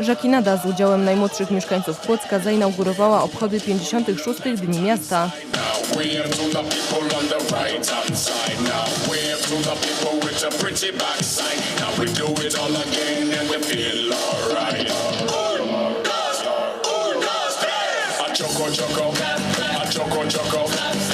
Żakinada z udziałem najmłodszych mieszkańców Kłodzka zainaugurowała obchody 56. Dni Miasta. Choco choco, a choco choco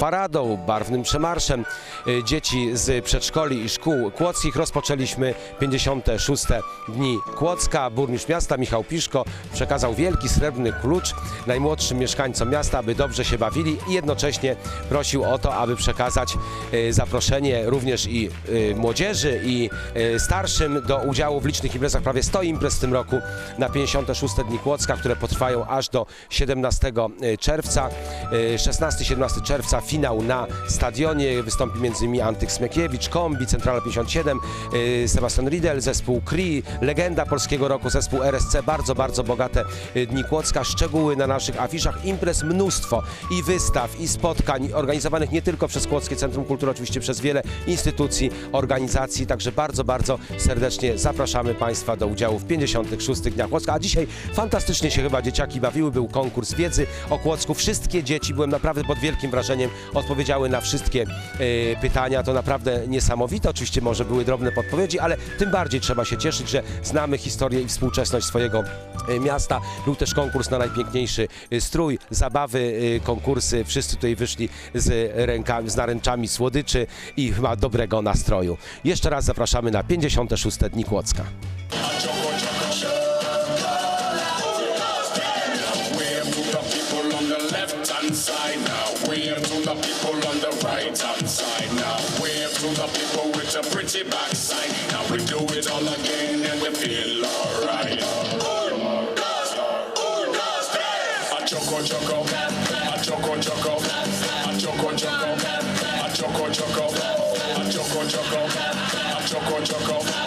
Paradą, barwnym przemarszem y, dzieci z przedszkoli i szkół kłodzkich rozpoczęliśmy 56. Dni Kłodzka. Burmistrz miasta Michał Piszko przekazał wielki srebrny klucz najmłodszym mieszkańcom miasta, aby dobrze się bawili i jednocześnie prosił o to, aby przekazać y, zaproszenie również i y, młodzieży i starszym do udziału w licznych imprezach. Prawie 100 imprez w tym roku na 56. Dni Kłodzka, które potrwają aż do 17 czerwca. Y, 16-17 czerwca finał na stadionie. Wystąpi m.in. Antyk Smekiewicz, Kombi, Centrala 57, y, Sebastian Riedel, zespół KRI, legenda polskiego roku, zespół RSC. Bardzo, bardzo bogate y, Dni Kłodzka. Szczegóły na naszych afiszach. Imprez mnóstwo i wystaw, i spotkań organizowanych nie tylko przez Kłodzkie Centrum Kultury, oczywiście przez wiele instytucji, organizacji. Także bardzo, bardzo serdecznie zapraszamy Państwa do udziału w 56. Dniach Kłodzka. A dzisiaj fantastycznie się chyba dzieciaki bawiły. Był konkurs wiedzy o Kłodzku. Wszystkie dzieci, byłem naprawdę pod wielkim wrażeniem, odpowiedziały na wszystkie e, pytania. To naprawdę niesamowite. Oczywiście może były drobne podpowiedzi, ale tym bardziej trzeba się cieszyć, że znamy historię i współczesność swojego e, miasta. Był też konkurs na najpiękniejszy e, strój, zabawy, e, konkursy. Wszyscy tutaj wyszli z, rękami, z naręczami słodyczy i chyba dobrego nastroju. Jeszcze raz zapraszamy na 56. Dni Kłodzka. it all again and we feel alright. Un, dos, un, dos, tres. A choco, choco, a choco, choco, a choco, choco, a choco, choco, a choco, choco, a choco, choco.